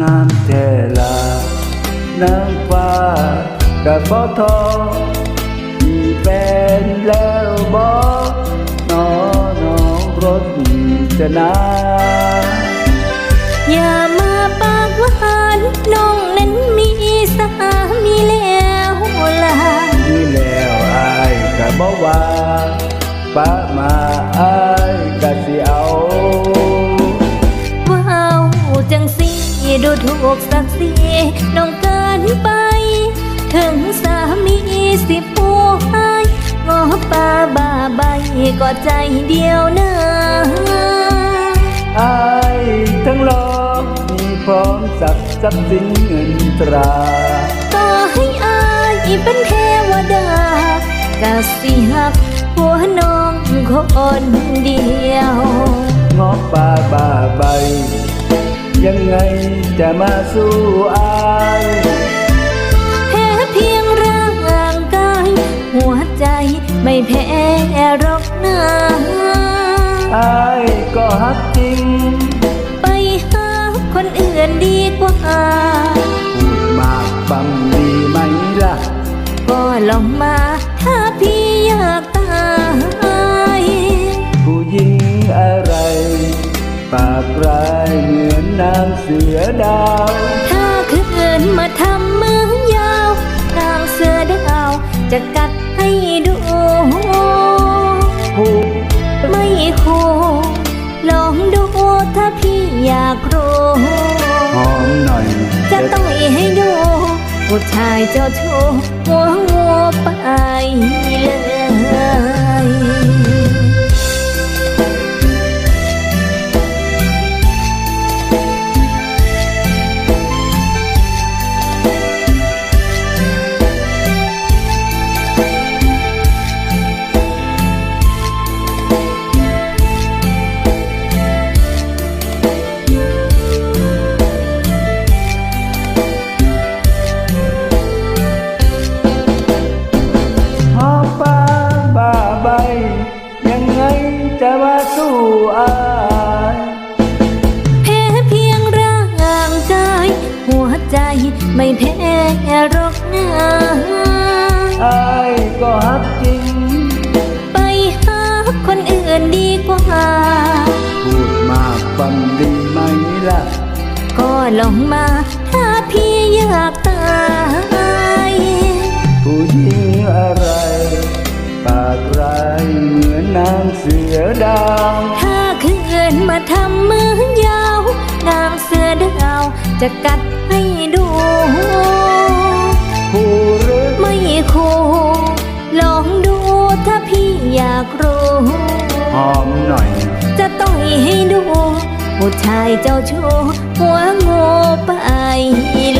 งามแท่ลานางฟ้ากับบ่ทอมีแฟนแล้วบ่น้องน้องรถจะนาอย่ามาปากหวานน้องนั้นมีสามีแล้วล่ะมีแล้วอายกับบ่ว่าป้ามาอายกับสิเอา ดูถูกศักดิ์ศรีน้องเกินไป ถึงสามีสิผู้ให้งอป่าบ้าใบก็ใจเดียวนะอายทั้งโลกมีพร้อมสักดิ์ทรัพย์สินเงินตราต่อให้อายเป็นเทวดากะสิหักหัวน้องคนเดียวงอกป่าบ้า ใบยังไงจะมาสู้อายแพ้เพียงร่างกาย หัวใจไม่แพ้หรอกนะอายก็ฮักจริง ไปหาคนอื่นดีกว่าพูดมากบังดีไหมล่ะ ก็ลองมาถ้า สือดาว ถ้าคืนมาทำมือยาวนางเสือดาวจะกัดให้ดูผู้ไม่คู่ลองดูถ้าพี่อยากรู้หอมหน่อย จะต่อยให้ดูผู้ชายเจ้าชู้หัวงูไปเลย ใจไม่แพ้หรอกนะอายก็ฮักจริง ไปหาคนอื่นดีกว่า พูดมากบังดีไหมล่ะ ก็ลองมาถ้าพี่อยากตายผู้หญิงอะไร ปากร้ายเหมือนนางเสือดาว ถ้าคืนมาทำมือยาว นางเสือดาว จะกัดให้ดูผู้หรือไม่คู่ลองดูถ้าพี่อยากรู้ หอมหน่อย จะต่อยให้ดู ผู้ชายเจ้าชู้หัวงูไปเลย